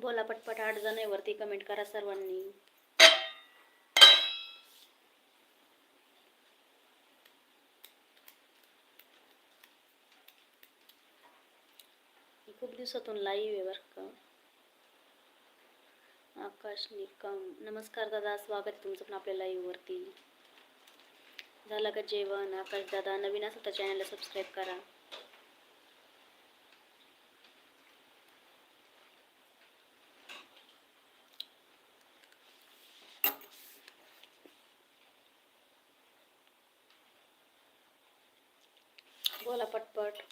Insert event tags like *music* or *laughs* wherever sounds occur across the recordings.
बोला पटपट आठ जण आहे वरती कमेंट करा सर्वांनी. खूप दिवसातून लाईव्ह आहे बरं का. आकाश निकम नमस्कार दादा स्वागत आहे तुमचं पण आपल्या live वरती. झालं का जेवण? आकाश दादा नवीन असेल तर चॅनलला सबस्क्राईब करा बोला पटपट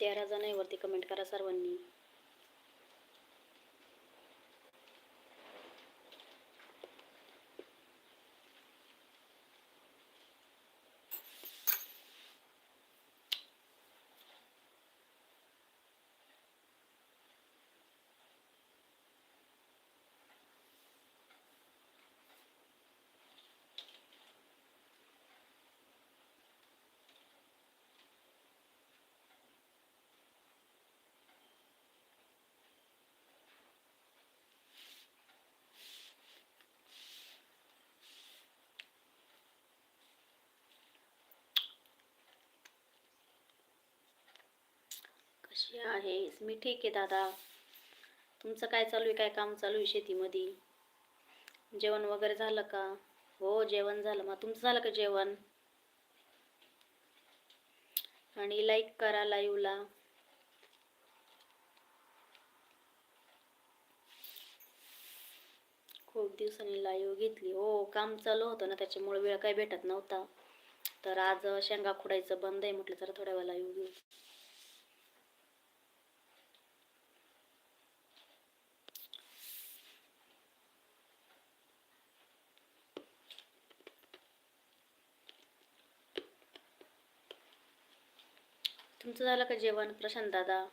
तेरा जण आहे वरती कमेंट करा सर्वांनी. कशी आहेस. मी ठीक आहे दादा. तुमचं काय चालू आहे? काय काम चालू आहे शेतीमध्ये? जेवण वगैरे झालं का? हो जेवण झालं. मग तुमचं झालं का जेवण? आणि लाईक करा लाईव्हला खूप दिवसांनी लाईव्ह घेतली. हो काम चालू होतं ना त्याच्यामुळे वेळ काही भेटत नव्हता. तर आज शेंगा खुडायचं बंद आहे म्हटलं जरा थोड्या वेळ लाईव्ह घेऊ तुमचं झालं का जेवण? प्रशांत दादा?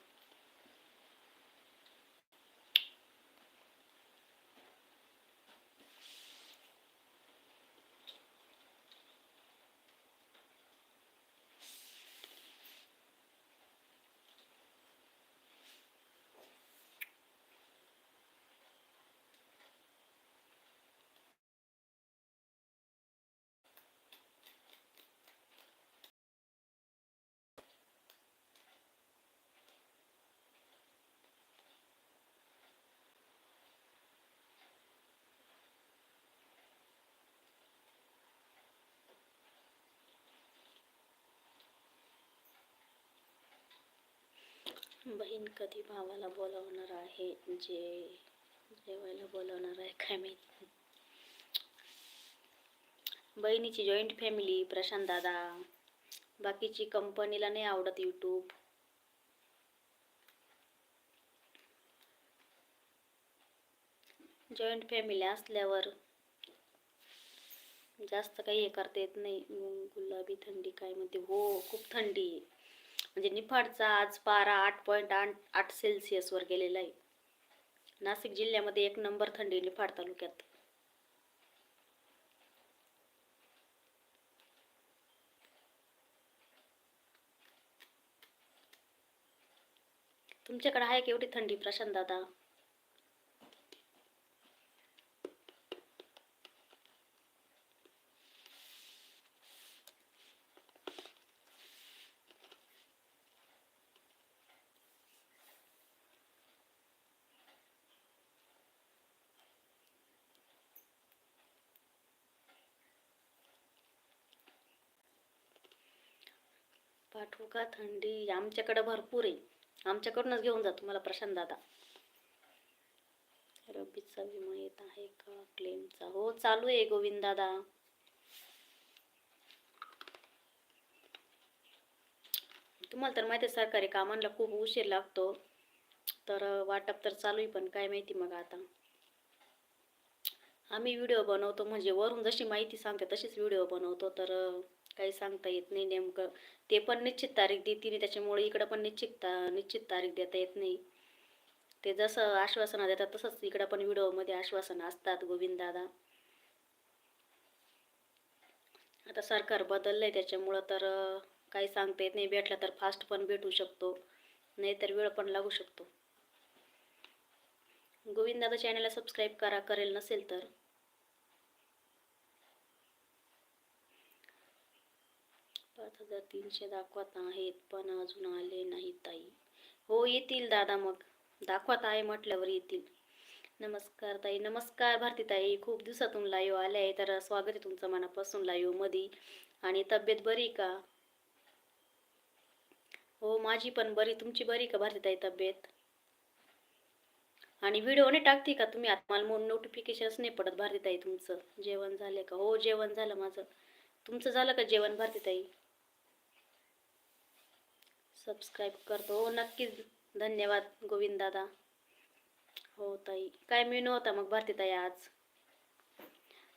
बहीण कधी भावाला बोलवणार आहे? जे जेवायला बोलवणार आहे काय माहिती? बहिणीची जॉईंट फॅमिली प्रशांत दादा. बाकीची कंपनीला नाही आवडत यूट्यूब जॉईंट फॅमिली असल्यावर जास्त काही हे करता येत नाही. गुलाबी थंडी काय म्हणते? हो खूप थंडी आहे. म्हणजे निफाडचा आज पारा आठ पॉईंट आठ आठ सेल्सिअसवर गेलेला आहे. नाशिक जिल्ह्यामध्ये एक नंबर थंडी निफाड तालुक्यात. तुमच्याकडे आहे केवढी एवढी थंडी प्रशांत दादा? पाठवू का थंडी आमच्याकडे भरपूर आहे. आमच्याकडूनच घेऊन जा तुम्हाला प्रशांत दादा. रब्बीचा विमा येत आहे का? क्लेमचा. हो चालू आहे गोविंद दादा. तुम्हाला तर माहिती आहे सरकारी कामांना खूप उशीर लागतो. तर वाटप तर चालू आहे पण काय माहिती मग आता. आम्ही व्हिडिओ बनवतो म्हणजे वरून जशी माहिती सांगते तशीच व्हिडिओ बनवतो. तर काही सांगता येत नाही नेमकं. ते पण निश्चित तारीख देतील त्याच्यामुळे इकडं पण निश्चित ता निश्चित तारीख देता येत नाही. ते जसं आश्वासनं देतात तसंच इकडं पण व्हिडिओमध्ये आश्वासनं असतात गोविंद दादा. आता सरकार बदललंय त्याच्यामुळं तर काही सांगता येत नाही. भेटलं तर फास्ट पण भेटू शकतो. नाहीतर वेळ पण लागू शकतो. गोविंदादा चॅनलला सबस्क्राईब करा. करेल नसेल तर पाच हजार तीनशे दाखवत आहेत पण अजून आले नाही ताई. हो येतील दादा मग. दाखवत आहे म्हटल्यावर येतील. नमस्कार ताई. नमस्कार भारती ताई. खूप दिवसातून लाईव्ह आले आहे तर स्वागत आहे तुमचं मनापासून लाईव्हमध्ये आणि तब्येत बरी का? हो माझी पण बरी. तुमची बरी का भारती ताई तब्येत? आणि व्हिडिओ नाही टाकते का तुम्ही? आता मला म्हणून नोटिफिकेशनच नाही पडत भारती ताई तुमचं. जेवण झालं का? हो जेवण झालं माझं. तुमचं झालं का जेवण भारती ताई? सबस्क्राईब करतो. हो नक्कीच. धन्यवाद गोविंद दादा हो ताई. काय मेनू होता मग भारती ताई आज?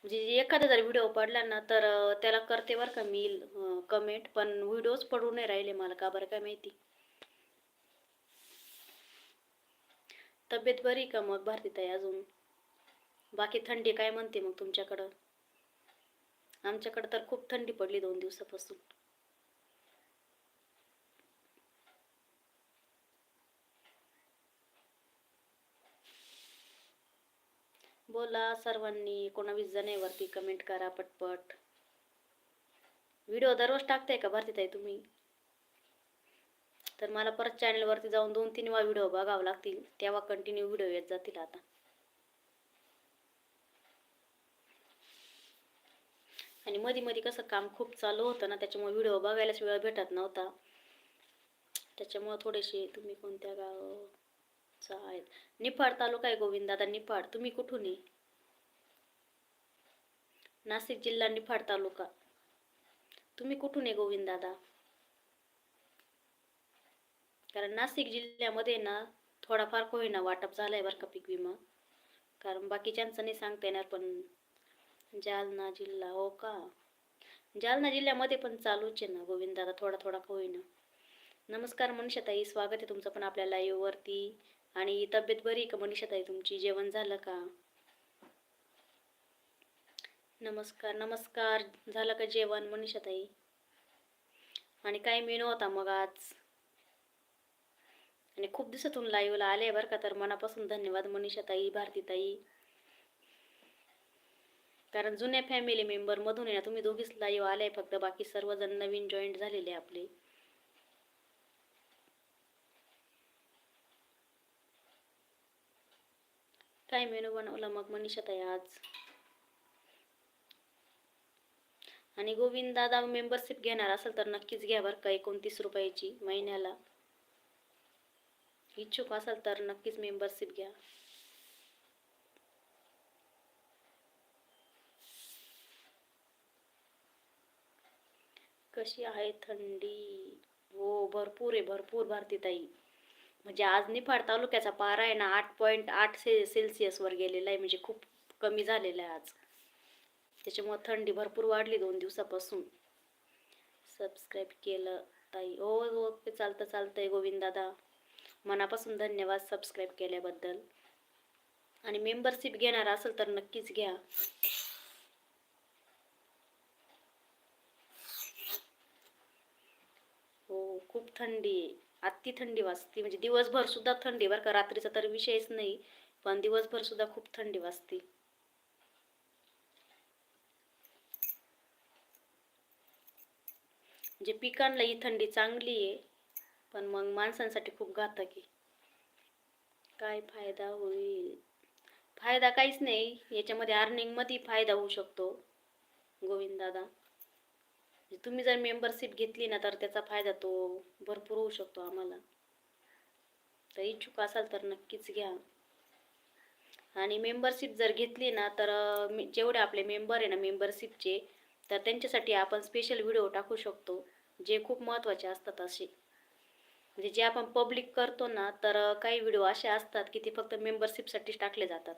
म्हणजे एखादा जर व्हिडिओ पडला ना तर त्याला करते बरं का मी कमेंट पण व्हिडिओज पडू नाही राहिले मला का बरं काय माहिती? तब्येत बरी का मग भारती ताई अजून? बाकी थंडी काय म्हणते मग तुमच्याकडं? आमच्याकडं तर खूप थंडी पडली दोन दिवसापासून. बोला सर्वांनी एकोणावीस जणेवरती कमेंट करा पटपट. व्हिडिओ दररोज टाकताय का भारतीताई तुम्ही? तर मला परत चॅनलवरती जाऊन दोन तीन वेळा व्हिडिओ बघावं लागतील तेव्हा कंटिन्यू व्हिडिओ येत जातील आता. आणि मध्ये मध्ये कसं काम खूप चालू होतं ना त्याच्यामुळे व्हिडिओ बघायलाच वेळ भेटत नव्हता. त्याच्यामुळे थोडेसे तुम्ही कोणत्या गाव गावचा आहेत. निफाड तालुका आहे गोविंद आता निफाड. तुम्ही कुठून आहे? नाशिक जिल्हा निफाड तालुका. तुम्ही कुठून आहे गोविंद दादा? कारण नाशिक जिल्ह्यामध्ये ना थोडाफार का होईना वाटप झालाय बरं का पीक विमा. कारण बाकीच्यांचं नाही सांगता येणार पण जालना जिल्हा हो का? जालना जिल्ह्यामध्ये पण चालूच आहे ना गोविंद दादा थोडा थोडा का होईना. नमस्कार मनुष्यताई स्वागत आहे तुमचं पण आपल्या लाईव्हवरती आणि तब्येत बरी का का मनीषाताई तुमची जेवण झालं का? नमस्कार नमस्कार. झालं का जेवण मनीषाताई आणि काय मेनू होता मग आज? आणि खूप दिवसातून लाईव्हला आले बरं का तर मनापासून धन्यवाद मनीषाताई भारतीताई कारण जुन्या फॅमिली मेंबर मधून आहे ना तुम्ही दोघीच लाईव्ह आले फक्त बाकी सर्वजण नवीन जॉईंट झालेले आपले. काय मेनू बनवला मग मनीषाताई आज? आणि गोविंद दादा मेंबरशिप घेणार असेल तर नक्कीच घ्या बरं का एकोणतीस रुपयाची महिन्याला. इच्छुक असाल तर नक्कीच मेंबरशिप घ्या. कशी आहे थंडी? हो भरपूर आहे भरपूर भारतीताई. म्हणजे आज निफाड तालुक्याचा पारा आहे ना आठ पॉईंट आठ से सेल्सिअसवर गेलेला आहे म्हणजे खूप कमी झालेला आहे आज. त्याच्यामुळं थंडी भरपूर वाढली दोन दिवसापासून. सबस्क्राईब केलं ताई. हो हो ते चालतं चालतंय गोविंद दादा. मनापासून धन्यवाद सबस्क्राईब केल्याबद्दल. आणि मेंबरशिप घेणार असेल तर नक्कीच घ्या. हो खूप थंडी आहे. अति थंडी वाजते. म्हणजे दिवसभर सुद्धा थंडी बरं का. रात्रीचा तर विषयच नाही पण दिवसभर सुद्धा खूप थंडी वाजते. म्हणजे पिकांना ही थंडी चांगली आहे पण मग माणसांसाठी खूप घातक आहे. काय फायदा होईल? फायदा काहीच नाही. याच्यामध्ये अर्निंगमध्ये फायदा होऊ शकतो गोविंद दादा. म्हणजे तुम्ही जर मेंबरशिप घेतली ना तर त्याचा फायदा तो भरपूर होऊ शकतो आम्हाला. तर इच्छुक असाल तर नक्कीच घ्या. आणि मेंबरशिप जर घेतली ना तर मी- जेवढे आपले मेंबर आहे ना मेंबरशिपचे तर त्यांच्यासाठी आपण स्पेशल व्हिडिओ टाकू शकतो जे खूप महत्त्वाचे असतात असे. म्हणजे जे आपण पब्लिक करतो ना तर काही व्हिडिओ असे असतात की ते फक्त मेंबरशिपसाठीच टाकले जातात.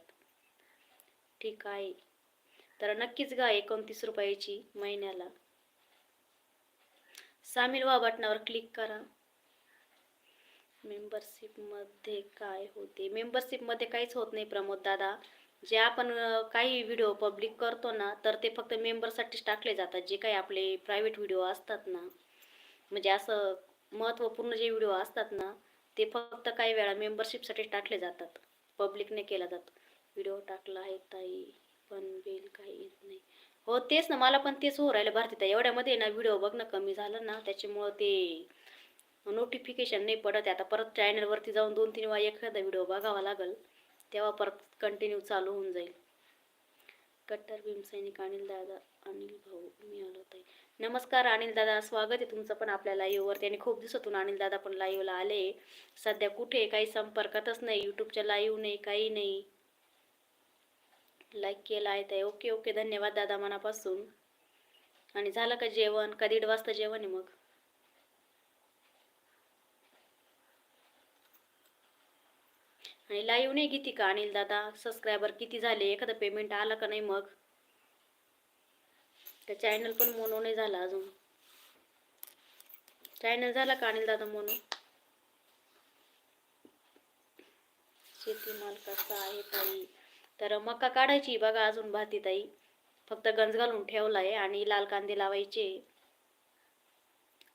ठीक आहे. तर नक्कीच गा एकोणतीस रुपयाची महिन्याला. सामील व्हा बटनावर क्लिक करा. मेंबरशिपमध्ये काय होते? मेंबरशिपमध्ये काहीच होत नाही प्रमोद दादा. जे आपण काही व्हिडिओ पब्लिक करतो ना तर ते फक्त मेंबरसाठीच टाकले जातात. जे काही आपले प्रायव्हेट व्हिडिओ असतात ना म्हणजे असं महत्त्वपूर्ण जे व्हिडिओ असतात ना ते फक्त काही वेळा मेंबरशिपसाठी टाकले जातात. पब्लिकने केला जातो. व्हिडिओ टाकला आहे ताई पण बिल काही येत नाही. हो तेच ना. मला पण तेच हो राहिलं भारती एवढ्यामध्ये ना व्हिडिओ बघणं कमी झालं ना. त्याच्यामुळं ते नोटिफिकेशन नाही पडत आता परत चॅनलवरती जाऊन दोन तीन वेळा एखादा व्हिडिओ बघावा लागेल तेव्हा परत कंटिन्यू चालू होऊन जाईल. कट्टर भीमसैनिक अनिल दादा अनिल भाऊ मी आलो ताई. नमस्कार अनिल दादा. स्वागत आहे तुमचं पण आपल्या लाईव्हवरती आणि खूप दिवसातून अनिल दादा पण लाईव्हला आले. सध्या कुठे काही संपर्कातच नाही. यूट्यूबच्या लाईव्ह नाही काही नाही. लाईक केला आहे ताई. ओके ओके धन्यवाद दादा मनापासून. आणि झालं का जेवण? का दीड वाजता जेवण आहे मग? आणि लाईव्ह नाही किती का अनिल दादा? सबस्क्रायबर किती झाले? एखादं पेमेंट आलं का नाही मग? त्या चॅनल पण मोनो नाही झाला अजून. चॅनल झाला का अनिल दादा मोनो शेतीमाल कसा आहे ताई? तर मका काढायची बघा अजून भाती ताई फक्त गंज घालून ठेवलाय आणि लाल कांदे लावायचे.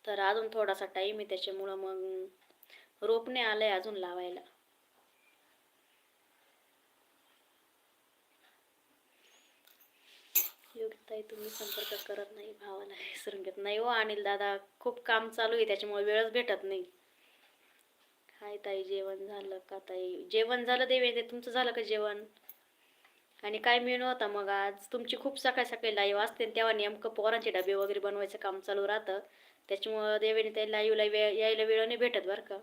तर अजून थोडासा टाईम आहे त्याच्यामुळं मग रोपणे आलंय अजून लावायला. योग्यताई तुम्ही संपर्क करत नाही भावाला विसरून घेत नाही हो अनिल दादा. खूप काम चालू आहे त्याच्यामुळे वेळच भेटत नाही. हाय ताई जेवण झालं का ताई? जेवण झालं देवे तुमचं झालं का जेवण? आणि काय मेनू होता मग आज? तुमची खूप सकाळी सकाळी लाईव्ह असते तेव्हा नेमकं पोरांचे डबे वगैरे बनवायचं काम चालू राहतं. त्याच्यामुळं देवेने त्या लाईव्हला वेळ यायला वेळ नाही भेटत बरं का.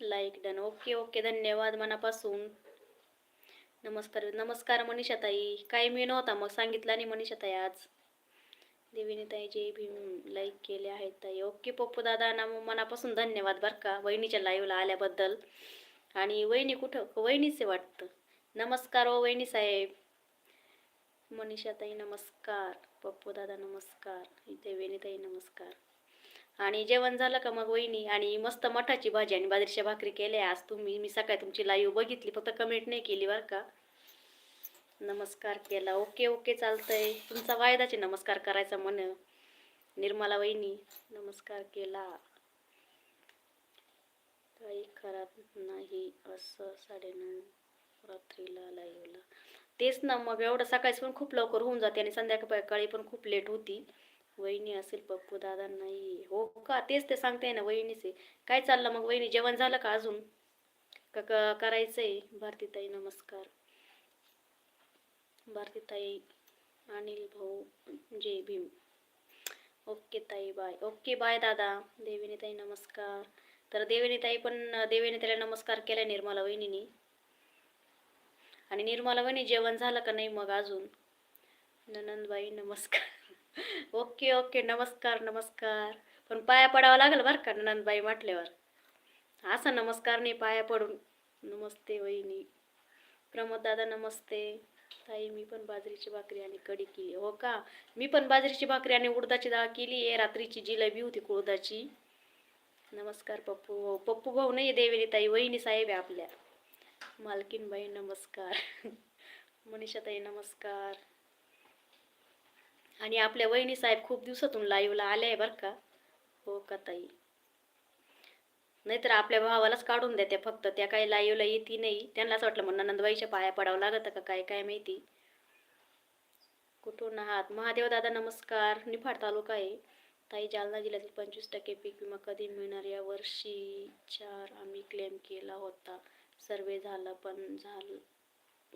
लाईक डन ओके ओके धन्यवाद मनापासून. नमस्कार नमस्कार मनीषाताई. काय मेनू होता मग? सांगितलं नाही मनीषा ताई आज. देवीने ताई जे भीम लाईक केले आहेत ताई. ओके पप्पू दादा ना मनापासून धन्यवाद बरं का. वहिनीच्या लाईव्हला आल्याबद्दल. आणि वहिनी कुठं? वहिनीचे वाटतं. नमस्कार ओ वहिनी साहेब. मनीषा ताई नमस्कार. पप्पू दादा नमस्कार. इथे वेणीताई नमस्कार. आणि जेवण झालं का मग वहिनी? आणि मस्त मठाची भाजी आणि बाजरीच्या भाकरी केल्या. आज तुम्ही मी सकाळी तुमची लाईव्ह बघितली फक्त कमेंट नाही केली बरं का? नमस्कार केला. ओके ओके चालतंय. तुमचा वायदाचे नमस्कार करायचा म्हण. निर्मला वहिनी नमस्कार केला. काही खराब नाही असं साडेनऊ रात्रीला लाईव्हला. तेच ना मग एवढं सकाळीच पण खूप लवकर होऊन जाते आणि संध्याकाळी पण खूप लेट होती. वहिनी असेल पप्पू दादा नाही. हो का? तेच ते सांगते ना वहिनीचे. काय चाललं मग वहिनी? जेवण झालं का अजून? का क- करायचंय? भारतीताई नमस्कार. भारतीताई अनिल भाऊ जय भीम. ओके ताई बाय. ओके बाय दादा. देवीने ताई नमस्कार. तर देवेनीताई ताई पण देवेनीताईला त्याला नमस्कार केला निर्मला वहिनीनी. आणि निर्मला वहिनी जेवण झालं का नाही मग अजून? ननंदबाई नमस्कार. *laughs* ओके ओके नमस्कार नमस्कार. पण पाया पडावा लागेल बरं का ननंदबाई म्हटल्यावर. असा नमस्कार नाही पाया पडून. नमस्ते वहिनी. प्रमोददादा नमस्ते. ताई मी पण बाजरीची भाकरी आणि कढी केली. हो का? मी पण बाजरीची भाकरी आणि उडदाची डाळ केली. आहे रात्रीची जिलेबी होती कुळदाची. नमस्कार पप्पू भाऊ. पप्पू भाऊ नाही देवेनी ताई. वहिनी साहेब आहे आपल्या. मालकीनबाई नमस्कार. *laughs* मनीषाताई नमस्कार. आणि आपल्या वहिनी साहेब खूप दिवसातून लाईव्हला आल्या आहे बरं का? हो का ताई? नाहीतर आपल्या भावालाच काढून द्या त्या फक्त. त्या काही लाईव्हला येती नाही. त्यांना असं वाटलं म्हणून नंदबाईच्या पाया पडावं लागतं का? काय काय माहिती? कुठून आहात? महादेव दादा नमस्कार. निफाड तालुका आहे. ताई जालना जिल्ह्यातील पंचवीस टक्के पीक विमा कधी मिळणार? या वर्षी चार आम्ही क्लेम केला होता. सर्वे झाला पण झालं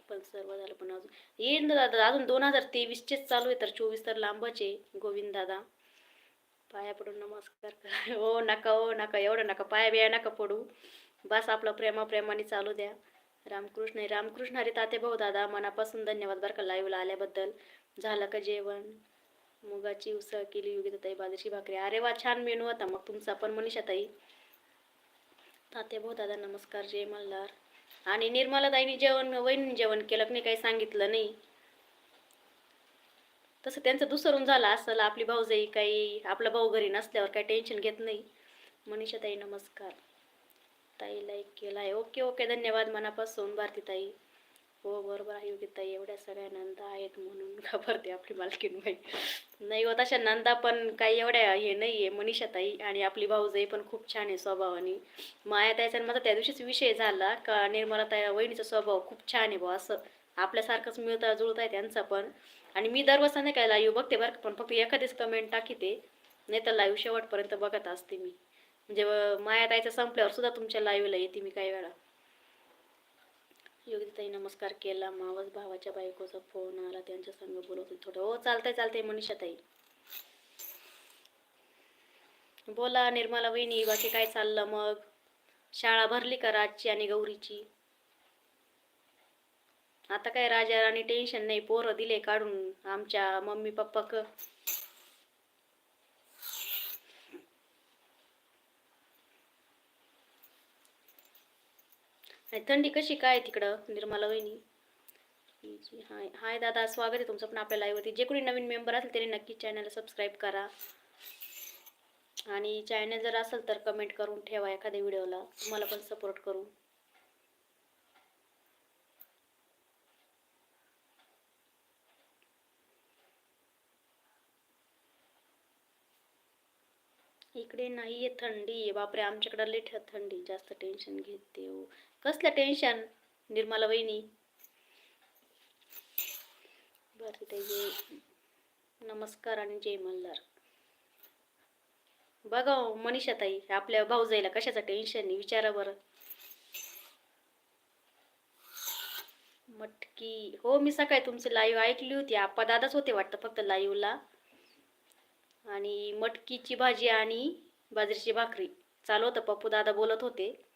पण सर्व झालं पण अजून. येईल ना दादा अजून दोन हजार तेवीसचेच चालू आहे तर चोवीस तर लांबच. आहे गोविंद दादा पाया पडून नमस्कार करा. हो नका हो नका एवढं नका. पाया बिया नका पडू. बस आपलं प्रेमा प्रेमाने चालू द्या. रामकृष्ण रामकृष्ण हरी ताते भाऊ दादा मनापासून धन्यवाद बरं का लाईव्हला आल्याबद्दल. झालं का जेवण? मुगाची उसळ केली योगिता ताई बाजरीची भाकरी. अरे वा छान मेनू होता मग तुमचा पण मनीषा ताई ताते भाऊ दादा नमस्कार जय मल्हार. आणि निर्मलाताईने जेवण वहिनी जेवण केलं की नाही काही सांगितलं नाही. तसं त्यांचं दुसरून झालं असेल आपली भाऊजाई काही आपला भाऊ घरी नसल्यावर काही टेन्शन घेत नाही. मनीषा ताई नमस्कार. ताई लाईक केला आहे ओके ओके धन्यवाद मनापासून भारती ताई हो बरोबर आहे योगिता. एवढ्या सगळ्या नंदा आहेत म्हणून *laughs* घाबरते आपली मालकीन बाई. नाही हो तशा नंदा पण काही एवढ्या हे नाही आहे मनीषाताई आणि आपली भाऊजाई पण खूप छान आहे स्वभावाने. माया ताईचा आणि माझा त्या दिवशीच विषय झाला का निर्मला ताई वहिनीचा स्वभाव खूप छान आहे बुवा असं आपल्यासारखंच मिळता जुळता आहे त्यांचा पण. आणि मी दरवर्षा नाही काय लाईव्ह बघते बरं का, पण फक्त एखादीच कमेंट टाकीते. नाही तर लाईव्ह शेवटपर्यंत बघत असते मी. म्हणजे माया ताईचं संपल्यावर सुद्धा तुमच्या लाईव्हला येते मी काही वेळा. योगिताई नमस्कार केला. मावस भावाच्या बायकोचा फोन आला त्यांच्या संग बोलत थोडं. हो चालतंय चालतंय मनीषाताई. बोला निर्मला वहिनी बाकी काय चाललं मग? शाळा भरली का राजची आणि गौरीची? आता काय राजा राणी टेन्शन नाही पोरं दिले काढून. आमच्या मम्मी पप्पा क आणि थंडी कशी काय तिकडं निर्मला वहिनी? हाय हाय दादा स्वागत आहे तुमचं पण आपल्या लाईव्हवरती जे कोणी नवीन मेंबर असेल त्यांनी नक्की चॅनलला सबस्क्राईब करा. आणि चॅनल जर असेल तर कमेंट करून ठेवा एखाद्या व्हिडिओला तुम्हाला पण सपोर्ट करू. इकडे नाहीये थंडी. बापरे आमच्याकडे लेट थंडी. जास्त टेन्शन घेते हो. कसलं टेन्शन निर्मला वहिनी. बरं ते नमस्कार आणि जय मल्हार. बघा हो, मनीषा ताई आपल्या भाऊजाईला कशाचं टेन्शन नाही विचारा बरं. मटकी. हो मी सकाळी तुमची लाईव्ह ऐकली होती. आप्पा दादाच होते वाटतं फक्त लाईव्हला आणि मटकीची भाजी आणि बाजरीची भाकरी. चालू होतं. पप्पू दादा बोलत होते.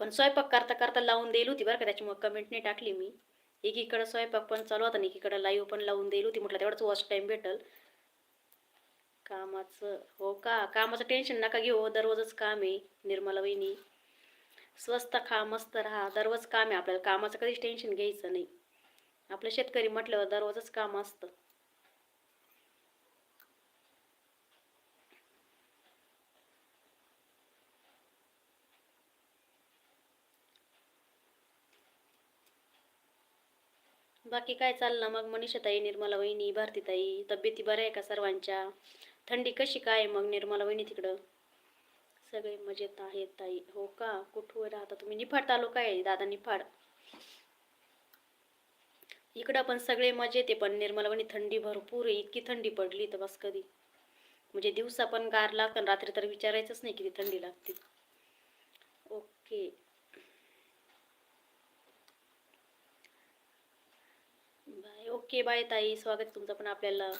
पण स्वयंपाक करता करता लावून देईल होती बरं का त्याच्यामुळे कमेंट नाही टाकली मी. एकीकडं स्वयंपाक पण चालू होता आणि एकीकडं लाईव्ह पण लावून देईल होती म्हटलं तेवढंच वॉच टाईम भेटल. कामाचं हो का? कामाचं टेन्शन नका घेऊ हो. दररोजच काम आहे निर्मला वहिनी. स्वस्त खा मस्त राहा. दररोज काम आहे आपल्याला. कामाचं कधीच टेन्शन घ्यायचं नाही. आपलं शेतकरी म्हटल्यावर दररोजच काम असतं. बाकी काय चाललं? मग मनीषाताई निर्मला वहिनी भारतीताई तब्येती बऱ्या आहे का सर्वांच्या? थंडी कशी काय आहे मग निर्मला वहिनी तिकडं? सगळे मजेत आहेत ताई. हो का? कुठवर राहता तुम्ही? निफाड तालुका आहे दादा निफाड. इकडं पण सगळे मजेत आहे पण निर्मला वहिनी थंडी भरपूर आहे. इतकी थंडी पडली तर बस कधी? म्हणजे दिवसा पण गार लागतं आणि रात्री तर विचारायचंच नाही किती थंडी लागते. ओके बाय ओके बाय ताई. स्वागत तुमचं पण आपल्याला.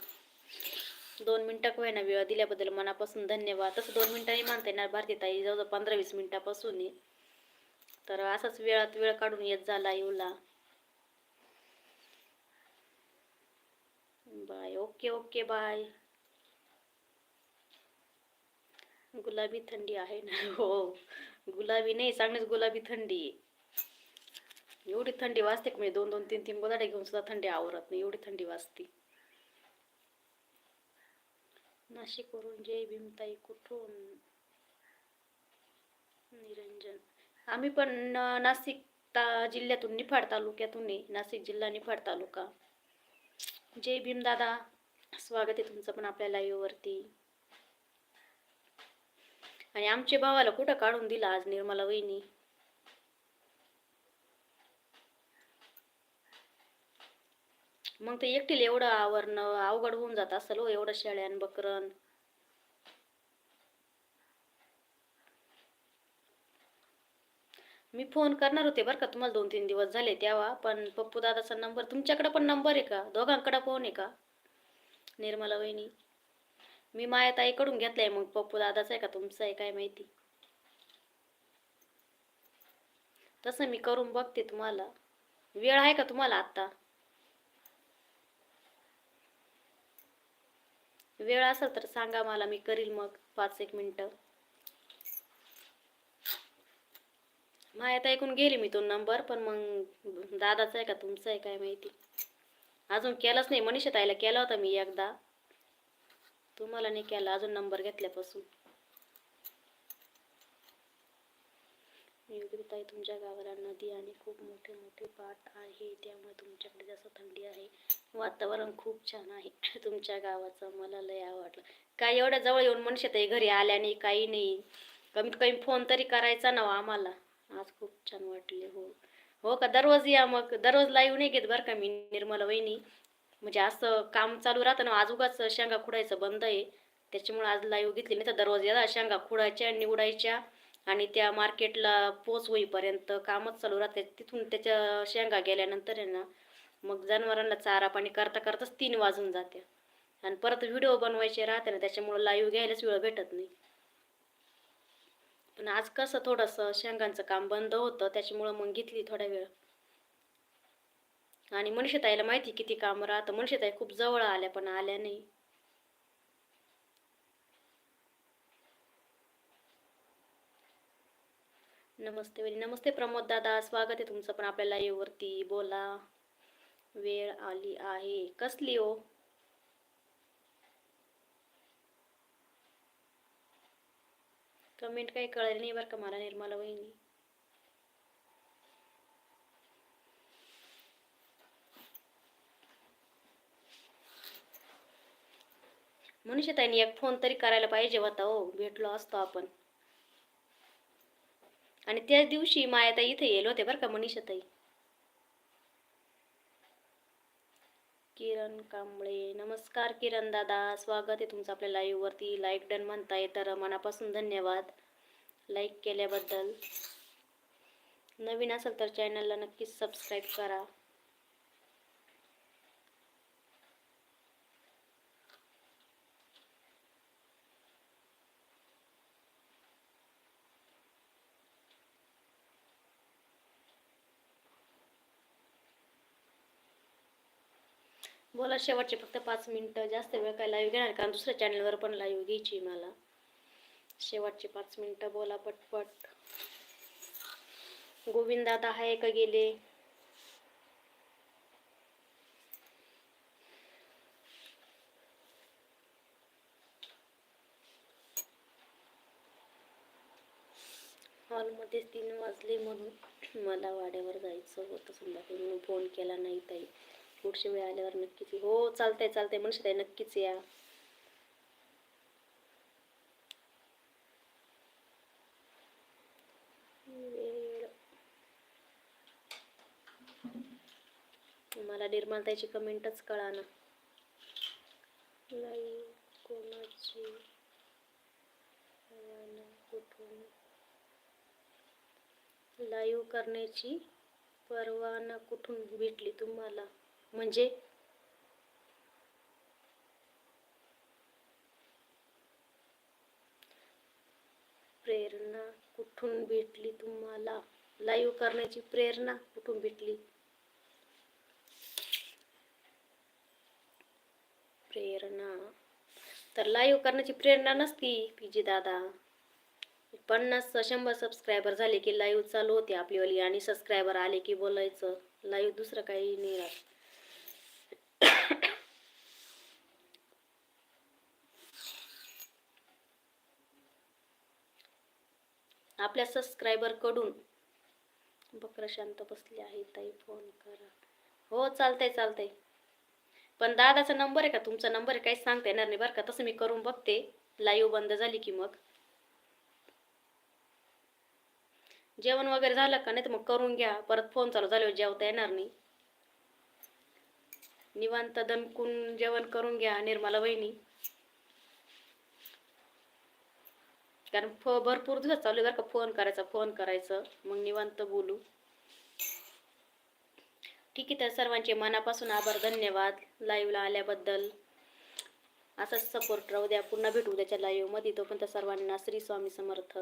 दोन मिनटं का ना वेळ दिल्याबद्दल मनापासून धन्यवाद. तसं दोन मिनटांनी मानता येणार भारती ताई. जवळजवळ पंधरा वीस मिनिटापासून तर असंच वेळात वेळ काढून येत झाला येऊला बाय. Okay okay bye. गुलाबी थंडी आहे ना? हो. गुलाबी नाही चांगलीच गुलाबी थंडी आहे. एवढी थंडी वाजते म्हणजे दोन दोन तीन तीन गोदाडे घेऊन सुद्धा थंडी आवरत नाही. एवढी थंडी वाजते. नाशिकवरून जय भीमताई कुठून? निरंजन. आम्ही पण नाशिक ता जिल्ह्यातून निफाड तालुक्यातून आहे. नाशिक जिल्हा निफाड तालुका. जय भीम दादा. स्वागत आहे तुमचं पण आपल्या लाईव्हवरती वरती. आणि आमच्या भावाला कुठं काढून दिला आज निर्मला वहिनी? मग ते एकटीला एवढं आवरणं अवघड होऊन जात असेल हो एवढं शेळ्यान बकरन मी फोन करणार होते बरं का तुम्हाला दोन तीन दिवस झाले तेव्हा पण पप्पू दादाचा नंबर तुमच्याकडे पण नंबर आहे का? दोघांकडे फोन आहे का? निर्मला वहिनी. मी माया ताईकडून घेतलाय मग पप्पू दादाचा आहे का तुमचा आहे काय माहिती? तसं मी करून बघते तुम्हाला. वेळ आहे का तुम्हाला आत्ता? वेळ असेल तर सांगा मला मी करील मग पाच एक मिनटं. मायात ऐकून गेली मी तो नंबर पण मग दादाचा आहे का तुमचा आहे काय माहिती. अजून केलाच नाही मनीषा ताईला केला होता मी एकदा. तुम्हाला नाही केला अजून नंबर घेतल्यापासून. योग्यताई तुमच्या गावाला नदी आणि खूप मोठे मोठे पाट आहे त्यामुळे तुमच्याकडे जास्त थंडी आहे. वातावरण खूप छान आहे. *laughs* तुमच्या गावाचं मला लय आवडलं. काय एवढ्या जवळ येऊन मनुष्यताई घरी आल्या नाही काही नाही. कमीत कमी फोन तरी करायचा ना हो आम्हाला. आज खूप छान वाटले हो. हो का? दररोज या मग. दररोज लाईव्ह नाही घेत बरं का मी निर्मला वहिनी. म्हणजे असं काम चालू राहतं ना आज उगाच शेंगा खुडायचं बंद आहे. त्याच्यामुळे आज लाईव्ह घेतली नाही तर दररोज या शेंगा खुडायच्या निवडायच्या आणि त्या मार्केटला पोच होईपर्यंत कामच चालू राहते. तिथून त्याच्या शेंगा गेल्यानंतर आहे ना मग जनावरांना चारा पाणी करता करताच तीन वाजून जाते. आणि परत व्हिडिओ बनवायचे राहते ना त्याच्यामुळं लाईव्ह घ्यायलाच वेळ भेटत नाही. पण आज कसं थोडंसं शेंगांचं काम बंद होतं त्याच्यामुळं मग घेतली थोडा वेळ. आणि मनुष्यताईला माहिती किती काम राहतं. मनुष्यताई खूप जवळ आल्या पण आल्या नाही. नमस्ते नमस्ते प्रमोद दादा. स्वागत आहे तुमचं पण आपल्या live वरती. बोला. वेळ आली आहे. कसली हो? कमेंट काही कळली नाही बरं का मला निर्मला वहिनी. मनुष्यताईने एक फोन तरी करायला पाहिजे होता हो. भेटलो असतो आपण. आणि त्याच दिवशी मायाताई इथे येलो होते बरं का मनीषाताई. किरण कांबळे. नमस्कार किरण दादा. स्वागत आहे तुमचं आपल्या लाईव्हवरती लाईक डन म्हणताय तर मनापासून धन्यवाद. लाईक केल्याबद्दल. नवीन असेल तर चॅनलला नक्कीच सबस्क्राईब करा. बोला शेवटचे फक्त पाच मिनिटं जास्त वेळ काय लाईव्ह घेणार? कारण दुसऱ्या चॅनलवर पण लाईव्ह घ्यायची मला. शेवटचे पाच मिनिटं बोला पटपट. गोविंद दादा आहे का गेले? हॉलमध्ये तीन वाजले म्हणून मला वाड्यावर जायचं होतं. संध्याकाळी म्हणून फोन केला नाही ताई. पुढच्या वेळ आल्यावर नक्कीच हो चालतंय चालतंय. म्हणशील ताई नक्कीच या. वेळ. मला निर्माताची कमेंटच कळा ना लाईव्ह कोणाची कुठून? लाईव्ह करण्याची परवाना कुठून भेटली तुम्हाला? म्हणजे? प्रेरणा कुठून भेटली तुम्हाला? लाईव्ह करण्याची प्रेरणा कुठून भेटली? प्रेरणा. तर लाईव्ह करण्याची प्रेरणा नसती पीजी दादा. पन्नास शंभर सबस्क्रायबर झाले की लाईव्ह चालू होते आपलीवाली आणि सबस्क्रायबर आले की बोलायचं. लाईव्ह दुसरं काही नाही राहत. *coughs* आपल्या सबस्क्रायबरकडून. बकरा शांत बसली आहे ताई फोन करा. हो चालतंय चालतंय. पण दादाचा नंबर आहे का? तुमचा नंबर आहे काहीच सांगता येणार नाही बरं का? तसं मी करून बघते. लाईव्ह बंद झाली की मग. जेवण वगैरे झालं का? नाही तर मग करून घ्या. परत फोन चालू झाल्यावर जेवता येणार नाही. निवांत दमकून जेवण करून घ्या निर्मला वहिनी कारण फ भरपूर दिवस चालू आहे बरं का फोन करायचा फोन करायचं. मग निवांत बोलू. ठीक आहे तर सर्वांचे मनापासून आभार धन्यवाद. लाईव्हला आल्याबद्दल. असाच सपोर्ट राहू द्या. पुन्हा भेटू त्याच्या लाईव्हमध्ये तोपर्यंत सर्वांना श्री स्वामी समर्थ.